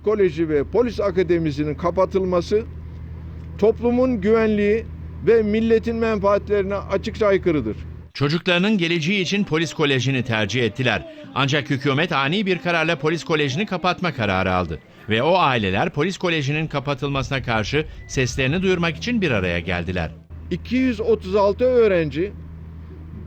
Koleji ve Polis Akademisi'nin kapatılması toplumun güvenliği ve milletin menfaatlerine açıkça aykırıdır. Çocuklarının geleceği için polis kolejini tercih ettiler. Ancak hükümet ani bir kararla polis kolejini kapatma kararı aldı. Ve o aileler polis kolejinin kapatılmasına karşı seslerini duyurmak için bir araya geldiler. 236 öğrenci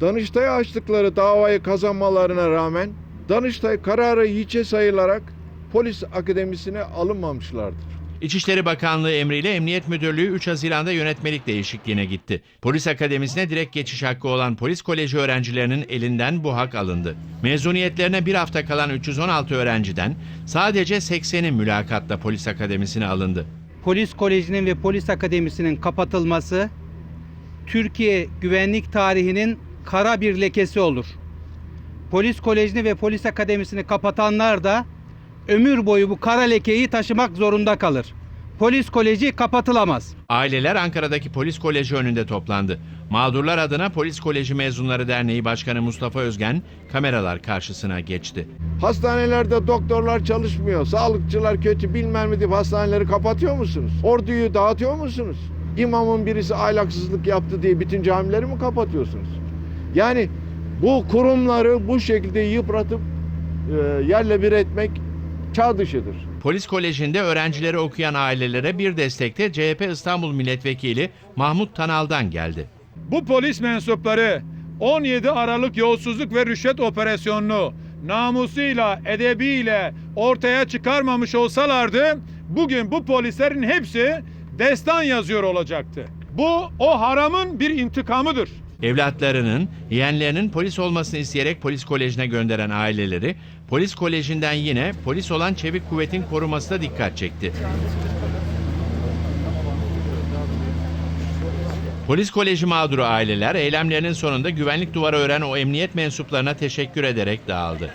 Danıştay'a açtıkları davayı kazanmalarına rağmen Danıştay kararı hiçe sayılarak polis akademisine alınmamışlardır. İçişleri Bakanlığı emriyle Emniyet Müdürlüğü 3 Haziran'da yönetmelik değişikliğine gitti. Polis Akademisi'ne direkt geçiş hakkı olan polis koleji öğrencilerinin elinden bu hak alındı. Mezuniyetlerine bir hafta kalan 316 öğrenciden sadece 80'i mülakatla polis akademisine alındı. Polis Koleji'nin ve Polis Akademisi'nin kapatılması Türkiye güvenlik tarihinin kara bir lekesi olur. Polis Koleji'ni ve Polis Akademisi'ni kapatanlar da ömür boyu bu kara lekeyi taşımak zorunda kalır. Polis Koleji kapatılamaz. Aileler Ankara'daki polis koleji önünde toplandı. Mağdurlar adına Polis Koleji Mezunları Derneği Başkanı Mustafa Özgen kameralar karşısına geçti. Hastanelerde doktorlar çalışmıyor, sağlıkçılar kötü bilmem ne deyip hastaneleri kapatıyor musunuz? Orduyu dağıtıyor musunuz? İmamın birisi ahlaksızlık yaptı diye bütün camileri mi kapatıyorsunuz? Yani bu kurumları bu şekilde yıpratıp e, yerle bir etmek çağ dışıdır. Polis Koleji'nde öğrencileri okuyan ailelere bir destekte CHP İstanbul Milletvekili Mahmut Tanal'dan geldi. Bu polis mensupları 17 Aralık yolsuzluk ve rüşvet operasyonunu namusuyla, edebiyle ortaya çıkarmamış olsalardı bugün bu polislerin hepsi destan yazıyor olacaktı. Bu o haramın bir intikamıdır. Evlatlarının, yeğenlerinin polis olmasını isteyerek polis kolejine gönderen aileleri, polis kolejinden yine polis olan çevik kuvvetin korumasına dikkat çekti. Polis koleji mağduru aileler eylemlerinin sonunda güvenlik duvarı ören o emniyet mensuplarına teşekkür ederek dağıldı.